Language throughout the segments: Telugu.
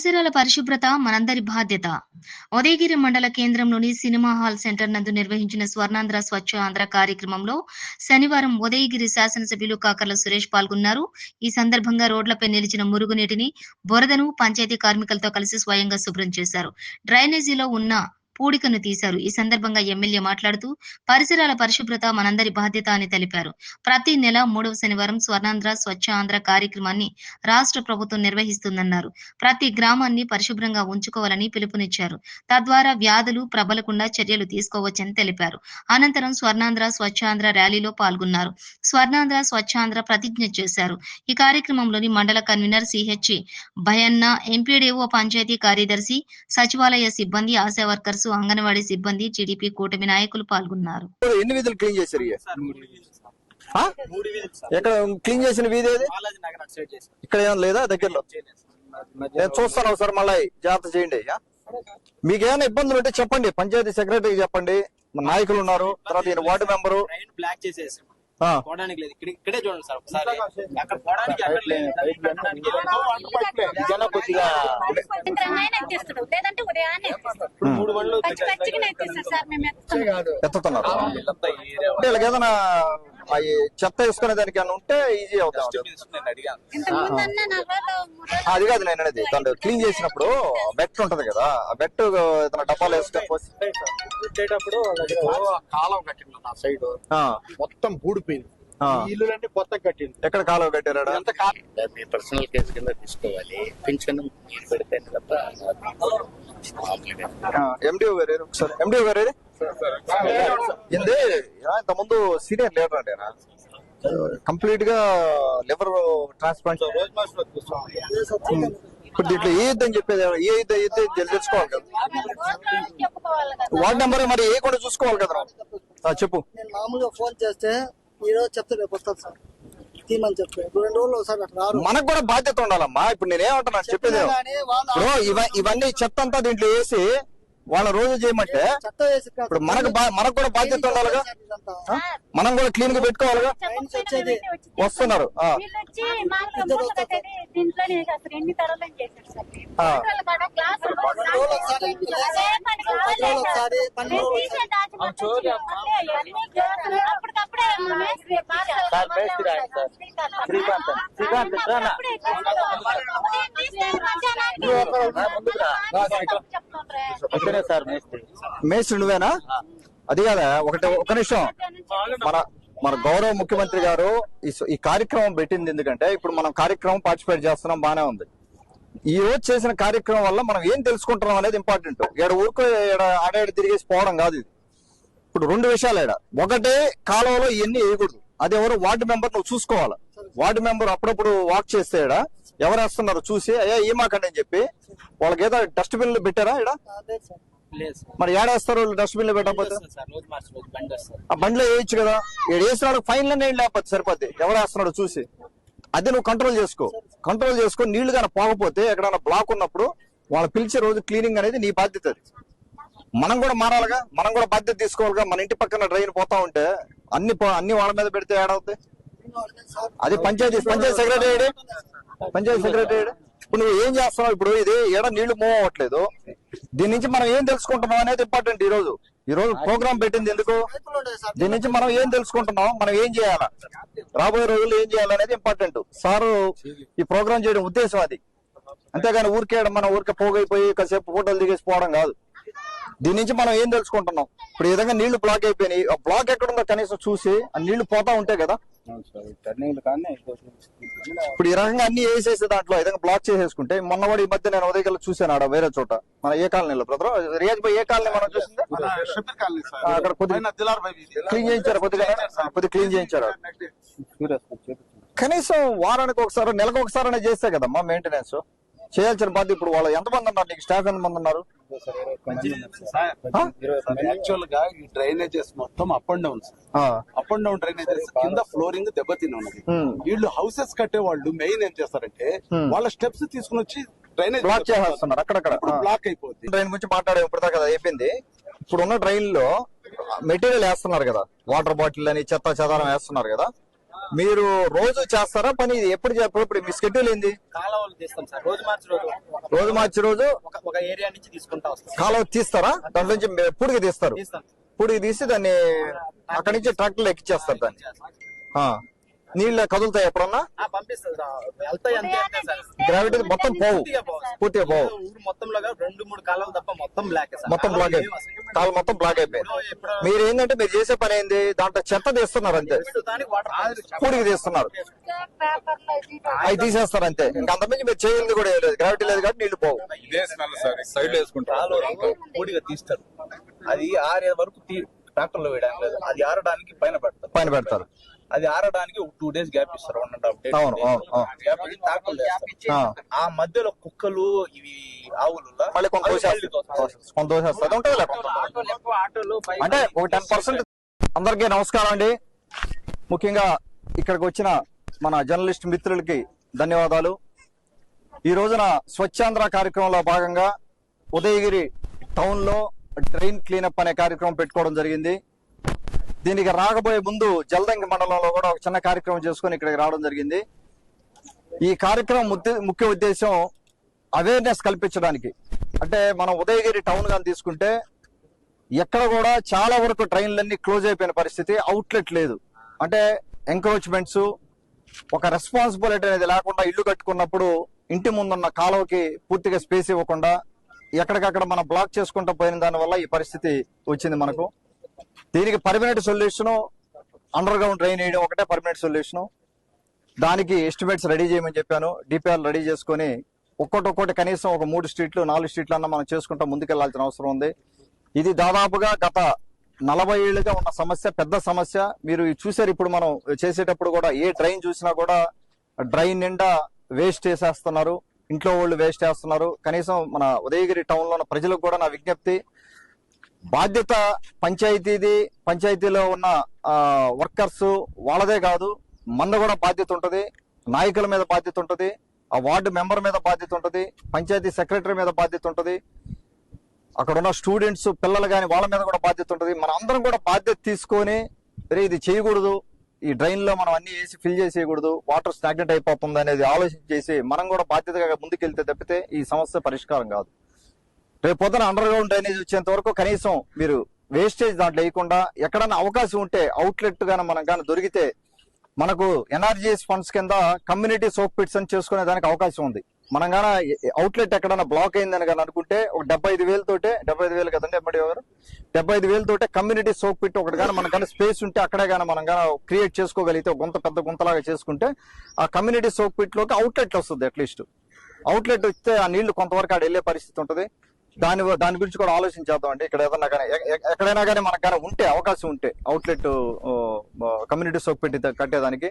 పరిసరాల పరిశుభ్రత మనందరి బాధ్యత. ఉదయగిరి మండల కేంద్రంలోని సినిమా హాల్ సెంటర్ నందు నిర్వహించిన స్వర్ణాంధ్ర స్వచ్ఛ ఆంధ్ర కార్యక్రమంలో శనివారం ఉదయగిరి శాసనసభ్యులు కాకర్ల సురేష్ పాల్గొన్నారు. ఈ సందర్భంగా రోడ్లపై నిలిచిన మురుగునీటిని బురదను పంచాయతీ కార్మికులతో కలిసి స్వయంగా శుభ్రం చేశారు. డ్రైనేజీలో ఉన్న పూడికను తీశారు. ఈ సందర్భంగా ఎమ్మెల్యే మాట్లాడుతూ పరిసరాల పరిశుభ్రత మనందరి బాధ్యత అని తెలిపారు. ప్రతి నెల మూడవ శనివారం స్వర్ణాంధ్ర స్వచ్ఛ ఆంధ్ర కార్యక్రమాన్ని రాష్ట్ర ప్రభుత్వం నిర్వహిస్తుందన్నారు. ప్రతి గ్రామాన్ని పరిశుభ్రంగా ఉంచుకోవాలని పిలుపునిచ్చారు. తద్వారా వ్యాధులు ప్రబలకుండా చర్యలు తీసుకోవచ్చని తెలిపారు. అనంతరం స్వర్ణాంధ్ర స్వచ్ఛాంధ్ర ర్యాలీలో పాల్గొన్నారు. స్వర్ణాంధ్ర స్వచ్ఛాంధ్ర ప్రతిజ్ఞ చేశారు. ఈ కార్యక్రమంలోని మండల convenor CH Bhayanna MPDO panchayat కార్యదర్శి సచివాలయ సిబ్బంది ఆశా వర్కర్స్ అంగన్వాడీ సిబ్బంది టీడీపీ కూటమి నాయకులు పాల్గొన్నారు ఎన్ని వీధులు క్లీన్ చేశారు. ఎక్కడ చేసిన వీధి. ఇక్కడ లేదా దగ్గరలో. నేను చూస్తాను ఒకసారి మళ్ళీ జాగ్రత్త చేయండి ఆ? మీకు ఏమైనా ఇబ్బందులు ఉంటే చెప్పండి పంచాయతీ సెక్రటరీకి చెప్పండి నాయకులు ఉన్నారు తర్వాత వార్డు మెంబరు బ్లాక్ చేసేసాం. పోవడానికి లేదు. ఇక్కడ ఇక్కడే చూడండి సార్ ఒకసారి. అక్కడ పోవడానికి లేదు. లేదంటే ఉదయాన్నే మూడు బండ్లు ఎత్తుతున్నారు అంటే ఏదైనా అవి చెత్త వేసుకునే దానికి ఏమైనా ఉంటే ఈజీ రోజులు అది కాదు నేను అనేది దాంట్లో క్లీన్ చేసినప్పుడు బెట్ ఉంటది కదా ఆ బెట్ ఏదైనా డబ్బాలు వేసుకొని పోసి వచ్చేటప్పుడు కాలం కట్టిండు నా సైడ్ ఆ, మొత్తం పూడిపోయింది ఆ. ఈ ఇల్లులన్నీ కొత్త కట్టింది. ఎక్కడ కాలువ కట్టారా ఎంత కాలం మీ పర్సనల్ కేసు కింద తీసుకోవాలి. పింఛన్ మీరు పెడితే తప్ప మామూలుగా ఎండిఓ గారు ఒకసారి ఎండిఓ గారు ఏది? ఏంది? ఇంత ముందు సీనియర్ లీడర్ అంటే కంప్లీట్గా లివర్ ట్రాన్స్ప్లాంట్. ఇప్పుడు దీంట్లో ఏ అని చెప్పేది? ఏ అయితే తెలుసుకోవాలి కదా. వార్డ్ నెంబర్ మరి ఏ కూడా చూసుకోవాలి కదా చెప్పు. నేను మామూలుగా ఫోన్ చేస్తే రోజు చెప్తే రేపు వస్తాను సార్. మనకు కూడా బాధ్యత ఉండాలమ్మా. ఇప్పుడు నేనేమంటున్నా చెప్పేది ఇవన్నీ చెత్త అంతా దీంట్లో వేసి వాళ్ళ రోజు చేయమంటే. ఇప్పుడు మనకు మనకు కూడా బాధ్యత ఉండాలిగా? మనం కూడా క్లీన్గా పెట్టుకోవాలిగా వస్తున్నారు. శ్రీకాంత్. శ్రీకాంత్? ఇక్కడే సార్ మేస్త్రి. మేస్త్రి నువ్వేనా? అది కాదా? ఒకటి ఒక నిమిషం. మన మన గౌరవ ముఖ్యమంత్రి గారు ఈ కార్యక్రమం పెట్టింది ఎందుకంటే ఇప్పుడు మనం కార్యక్రమం పార్టిసిపేట్ చేస్తున్నాం బానే ఉంది. ఈ రోజు చేసిన కార్యక్రమం వల్ల మనం ఏం తెలుసుకుంటున్నాం అనేది ఇంపార్టెంట్. ఇక్కడ ఊరుకు ఈడ ఆడాడు తిరిగేసి పోవడం కాదు ఇది. ఇప్పుడు రెండు విషయాలు ఈడ. ఒకటే కాలంలో ఇవన్నీ వేయకూడదు. అది ఎవరు వార్డు మెంబర్ నువ్వు చూసుకోవాలి? వార్డు మెంబర్ అప్పుడప్పుడు వాక్ చేస్తే ఈడ ఎవరు వేస్తున్నారో? చూసి అయ్యా ఏమాకండి అని చెప్పి వాళ్ళకి ఏదో పెట్టారా అదే సార్ లేదు సార్. మరి ఏడేస్తారు పెట్టకపోతే? రోజు బండి వస్తుంది. ఆ బండిలో వేయచ్చు కదా. వేసినాడు ఫైన్లో నీళ్ళు లేకపోతే సరిపోద్ది. ఎవరు వేస్తున్నాడు చూసి. అది నువ్వు కంట్రోల్ చేసుకో. కంట్రోల్ చేసుకో నీళ్ళు కానీ పోకపోతే ఎక్కడైనా బ్లాక్ ఉన్నప్పుడు వాళ్ళు పిలిచే రోజు క్లీనింగ్ అనేది నీ బాధ్యత మనం కూడా మారాలిగా మనం కూడా బాధ్యత తీసుకోవాలిగా మన ఇంటి పక్కన డ్రైన్ పోతా ఉంటే అన్ని అన్ని వాళ్ళ మీద పెడితే ఏడవుతాయి అది పంచాయతీ పంచాయతీ సెక్రటరీ పంచాయతీ సెక్రటరీ ఇప్పుడు నువ్వు ఏం చేస్తున్నావు? ఇప్పుడు ఇది ఏడ నీళ్ళు మూవ్ అవ్వట్లేదు. దీని నుంచి మనం ఏం తెలుసుకుంటున్నాం అనేది ఇంపార్టెంట్ ఈ రోజు ఈ రోజు ప్రోగ్రామ్ పెట్టింది ఎందుకు? దీని నుంచి మనం ఏం తెలుసుకుంటున్నాం? మనం ఏం చేయాలా? రాబోయే రోజుల్లో ఏం చేయాలనేది ఇంపార్టెంట్. సారు ఈ ప్రోగ్రామ్ చేయడం ఉద్దేశం అది. అంతేగాని ఊరికే మనం ఊరికే పోగైపోయి కాసేపు ఫోటోలు దిగేసి పోవడం కాదు. దీని నుంచి మనం ఏం తెలుసుకుంటున్నాం? ఇప్పుడు ఈ విధంగా నీళ్ళు బ్లాక్ అయిపోయినాయి. ఆ బ్లాక్ ఎక్కడుందో కనీసం చూసి ఆ నీళ్ళు పోతా ఉంటాయి కదా? ఇప్పుడు ఈ రకంగా అన్ని వేసేసి దాంట్లో విధంగా బ్లాక్ చేసేసుకుంటే మొన్న కూడా ఈ మధ్య నేను ఉదయం చూసాను ఆడ వేరే చోట. మన ఏ కాలనీలో బ్రదర్ రియాజ్ భాయ్ ఏ కాలనీ మనం చూసింది? అక్కడ కొద్దిగా. క్లీన్ చేయించారు కొద్దిగా కొద్దిగా క్లీన్ చేయించారు. కనీసం వారానికి ఒకసారి నెలకు ఒకసారి చేస్తే కదమ్మా మెయింటెనెన్స్ చేయాల్సిన బాధ్యత ఇప్పుడు వాళ్ళు ఎంతమంది ఉన్నారు నీకు స్టాఫ్ ఎంతమంది ఉన్నారు సార్, ఆ? యాక్చువల్గా ఈ డ్రైనేజెస్ మొత్తం up and down up and down drainages కింద ఫ్లోరింగ్ దెబ్బతిని ఉన్నది Hmm. వీళ్ళు హౌసెస్ కట్టే వాళ్ళు మెయిన్ ఏం చేస్తారంటే Hmm. వాళ్ళ స్టెప్స్ తీసుకుని వచ్చి డ్రైనేజ్ బ్లాక్ చేసేస్తున్నారు అక్కడక్కడ బ్లాక్ అయిపోద్ది డ్రైన్ గురించి మాట్లాడే ఇప్పుడు దాకా అది అయిపోయింది ఇప్పుడు ఉన్న డ్రైన్లో మెటీరియల్ వేస్తున్నారు కదా వాటర్ బాటిల్ అని చెత్త చెదారం వేస్తున్నారు కదా మీరు రోజు చేస్తారా పని? ఇది ఎప్పుడు ఇప్పుడు మీ స్కెడ్యూల్ ఏంది? కాలువలు తీస్తాం సార్. రోజు మార్చి రోజు రోజు మార్చి రోజు? ఒక ఒక ఏరియా నుంచి తీసుకుంటా వస్తాం. కాలువ తీస్తారా? దాంట్లో నుంచి ఎప్పుడుకి తీస్తారు. తీస్తాం. పుడికి తీసి దాన్ని అక్కడి నుంచి ట్రాక్టర్ ఎక్కిచ్చేస్తారు దాన్ని. నీళ్ళు కదులుతాయి ఎప్పుడన్నా? గ్రావిటీ మొత్తం పోవు. పూర్తిగా పోవు ఊరు మొత్తంలో రెండు మూడు కాలాలు తప్ప మొత్తం బ్లాక్ మొత్తం బ్లాక్. కాలు మొత్తం బ్లాక్ అయిపోయింది మీరు ఏంటంటే మీరు చేసే పని ఏంది? దాంట్లో చెత్త తీస్తున్నారు అంతే. పూడికి తీస్తున్నారు. అవి తీసేస్తారు అంతే. ఇంకా అంతమంది మీరు చేయాలి కూడా లేదు. గ్రావిటీ లేదు కాబట్టి నీళ్ళు పోవు. ఇదే స్మెల్ సార్. సైడ్ వేసుకుంటారు. తీస్తారు. అది ఆరే వరకు తీ ట్రాక్టర్లో వేయడానికి లేదు. అది ఆరడానికి పైన పెడతారు. పైన పెడతారు. అది ఆరడానికి ఒక టూ డేస్ గ్యాప్ ఇస్తారు వన్ అండ్ హాఫ్ డే అవును, అవును, అవును. గ్యాప్ ఇచ్చి ట్రాక్టర్ వేస్తారు. ఆ. మధ్యలో కుక్కలు ఇవి ఆవులు అంటే ఒక టెన్ పర్సెంట్ అందరికీ నమస్కారం అండి. ముఖ్యంగా ఇక్కడికి వచ్చిన మన జర్నలిస్ట్ మిత్రులకి ధన్యవాదాలు. ఈ రోజున స్వచ్ఛాంధ్ర కార్యక్రమంలో భాగంగా ఉదయగిరి టౌన్లో డ్రైన్ క్లీనప్ అనే కార్యక్రమం పెట్టుకోవడం జరిగింది. దీనికి రాకపోయే ముందు జలదంగి మండలంలో కూడా ఒక చిన్న కార్యక్రమం చేసుకొని ఇక్కడికి రావడం జరిగింది. ఈ కార్యక్రమం ముద్ద- ముఖ్య ఉద్దేశం అవేర్నెస్ కల్పించడానికి. అంటే మనం ఉదయగిరి టౌన్ గాని తీసుకుంటే ఎక్కడ కూడా చాలా వరకు ట్రైన్లన్నీ క్లోజ్ అయిపోయిన పరిస్థితి అవుట్లెట్ లేదు. అంటే ఎంక్రోచ్మెంట్స్ ఒక రెస్పాన్సిబిలిటీ అనేది లేకుండా ఇల్లు కట్టుకున్నప్పుడు ఇంటి ముందున్న కాలువకి పూర్తిగా స్పేస్ ఇవ్వకుండా ఎక్కడికక్కడ మనం బ్లాక్ చేసుకుంటూ పోయిన దానివల్ల ఈ పరిస్థితి వచ్చింది మనకు. దీనికి permanent solution underground drain వేయడం ఒకటే పర్మనెంట్ సొల్యూషన్ దానికి ఎస్టిమేట్స్ రెడీ చేయమని చెప్పాను. డిపిఆర్ రెడీ చేసుకొని ఒక్కొక్కటి కనీసం ఒక మూడు స్ట్రీట్లు నాలుగు స్ట్రీట్లు అన్న మనం చేసుకుంటా ముందుకెళ్ళాల్సిన అవసరం ఉంది. ఇది దాదాపుగా గత నలభై ఏళ్ళుగా ఉన్న సమస్య పెద్ద సమస్య. మీరు చూసారు ఇప్పుడు మనం చేసేటప్పుడు కూడా ఏ డ్రైన్ చూసినా కూడా డ్రైన్ నిండా వేస్ట్ చేసేస్తున్నారు. ఇంట్లో వాళ్ళు వేస్ట్ చేస్తున్నారు. కనీసం మన ఉదయగిరి టౌన్లో ఉన్న ప్రజలకు కూడా నా విజ్ఞప్తి బాధ్యత పంచాయతీది పంచాయతీలో ఉన్న వర్కర్స్ వాళ్ళదే కాదు మంద కూడా బాధ్యత ఉంటుంది నాయకుల మీద బాధ్యత ఉంటుంది ఆ వార్డు మెంబర్ మీద బాధ్యత ఉంటుంది పంచాయతీ సెక్రటరీ మీద బాధ్యత ఉంటుంది అక్కడ ఉన్న స్టూడెంట్స్ పిల్లలు కానీ వాళ్ళ మీద కూడా బాధ్యత ఉంటుంది మన అందరం కూడా బాధ్యత తీసుకొని రే ఇది చేయకూడదు ఈ డ్రైన్లో మనం అన్ని వేసి ఫిల్ చేసేయకూడదు వాటర్ స్టాగ్నెట్ అయిపోతుంది అనేది ఆలోచన చేసి మనం కూడా బాధ్యతగా ముందుకెళ్తే తప్పితే ఈ సమస్య పరిష్కారం కాదు. రేపు పొద్దున అండర్ గ్రౌండ్ డ్రైనేజ్ వచ్చేంత వరకు కనీసం మీరు వేస్టేజ్ దాంట్లో వేయకుండా ఎక్కడన్నా అవకాశం ఉంటే అవుట్లెట్ గానీ మనం కానీ దొరికితే మనకు ఎన్ఆర్జీఎస్ ఫండ్స్ కింద కమ్యూనిటీ సోప్ పిట్స్ అని చేసుకునే దానికి అవకాశం ఉంది. మనం గాన అవుట్లెట్ ఎక్కడన్నా బ్లాక్ అయిందని కానీ అనుకుంటే ఒక డెబ్బై ఐదు వేలతోటే డెబ్బై ఐదు వేలు కదండి ఎంబడి గారు? డెబ్బై ఐదు వేలతోటే కమ్యూనిటీ సోప్ పిట్ ఒకటి కానీ మన కానీ స్పేస్ ఉంటే అక్కడే కానీ మనం కానీ క్రియేట్ చేసుకోగలిగితే గుంత పెద్ద గుంతలాగా చేసుకుంటే ఆ కమ్యూనిటీ సోప్ పిట్లోకి అవుట్లెట్ వస్తుంది అట్లీస్ట్ అవుట్లెట్ వస్తే ఆ నీళ్ళు కొంతవరకు ఆడ వెళ్ళే పరిస్థితి ఉంటుంది. దాని దాని గురించి కూడా ఆలోచించేద్దాం అండి. ఇక్కడ ఏదన్నా కానీ ఎక్కడైనా కానీ మనకు కానీ ఉంటే అవకాశం ఉంటే అవుట్లెట్ కమ్యూనిటీ సోప్ పెట్టి కట్టేదానికి.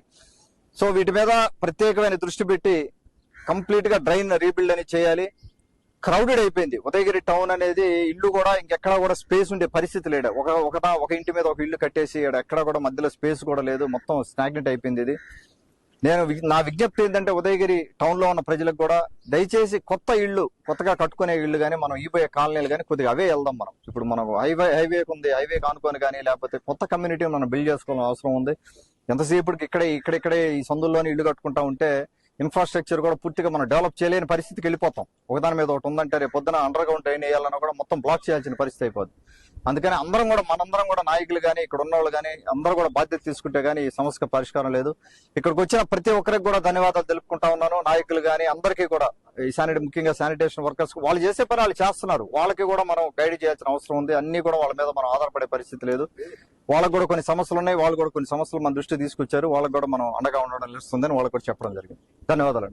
సో వీటి మీద ప్రత్యేకమైన దృష్టి పెట్టి కంప్లీట్గా డ్రైన్ రీబిల్డ్ అని చేయాలి. క్రౌడెడ్ అయిపోయింది. ఉదయగిరి టౌన్ అనేది ఇల్లు కూడా ఇంకెక్కడ కూడా స్పేస్ ఉండే పరిస్థితి లేడు ఒక ఒక ఒక ఇంటి మీద ఒక ఇల్లు కట్టేసి ఎక్కడ కూడా మధ్యలో స్పేస్ కూడా లేదు. మొత్తం స్టాగ్నెట్ అయిపోయింది ఇది. నేను నా విజ్ఞప్తి ఏంటంటే ఉదయగిరి టౌన్లో ఉన్న ప్రజలకు కూడా దయచేసి కొత్త ఇళ్ళు కొత్తగా కట్టుకునే ఇళ్ళు కానీ మనం ఈపోయే కాలనీలు కానీ కొద్దిగా అవే వెళ్దాం మనం. ఇప్పుడు మనం హైవే హైవే ఉంది హైవే కానుకొని కానీ లేకపోతే కొత్త కమ్యూనిటీ మనం బిల్డ్ చేసుకోవాల్సిన అవసరం ఉంది. ఎంతసేపటికి ఇక్కడే ఇక్కడిక్కడే ఈ సందుల్లోనే ఇల్లు కట్టుకుంటా ఉంటే ఇన్ఫ్రాస్ట్రక్చర్ కూడా పూర్తిగా మనం డెవలప్ చేయలేని పరిస్థితికి వెళ్ళిపోతాం. ఒకదాని మీద ఒకటి ఉందంటే రేపు పొద్దున అండర్ గ్రౌండ్ డ్రైన్ వేయాలన్నా కూడా మొత్తం బ్లాక్ చేయాల్సిన పరిస్థితి అయిపోద్ది. అందుకని అందరం కూడా మనందరం కూడా నాయకులు కానీ ఇక్కడ ఉన్న వాళ్ళు కానీ అందరూ కూడా బాధ్యత తీసుకుంటే కానీ ఈ సమస్యకు పరిష్కారం లేదు. ఇక్కడికి వచ్చిన ప్రతి ఒక్కరికి కూడా ధన్యవాదాలు తెలుపుకుంటా ఉన్నాను. నాయకులు కానీ అందరికీ కూడా ఈ శానిటరీ ముఖ్యంగా శానిటేషన్ వర్కర్స్ వాళ్ళు చేసే పని వాళ్ళు చేస్తున్నారు. వాళ్ళకి కూడా మనం గైడ్ చేయాల్సిన అవసరం ఉంది. అన్ని కూడా వాళ్ళ మీద మనం ఆధారపడే పరిస్థితి లేదు. వాళ్ళకు కూడా కొన్ని సమస్యలు ఉన్నాయి. వాళ్ళు కూడా కొన్ని సమస్యలు మన దృష్టి తీసుకొచ్చారు. వాళ్ళకి కూడా మనం అండగా ఉండడం నిలుస్తుందని వాళ్ళకి కూడా చెప్పడం జరిగింది. ధన్యవాదాలు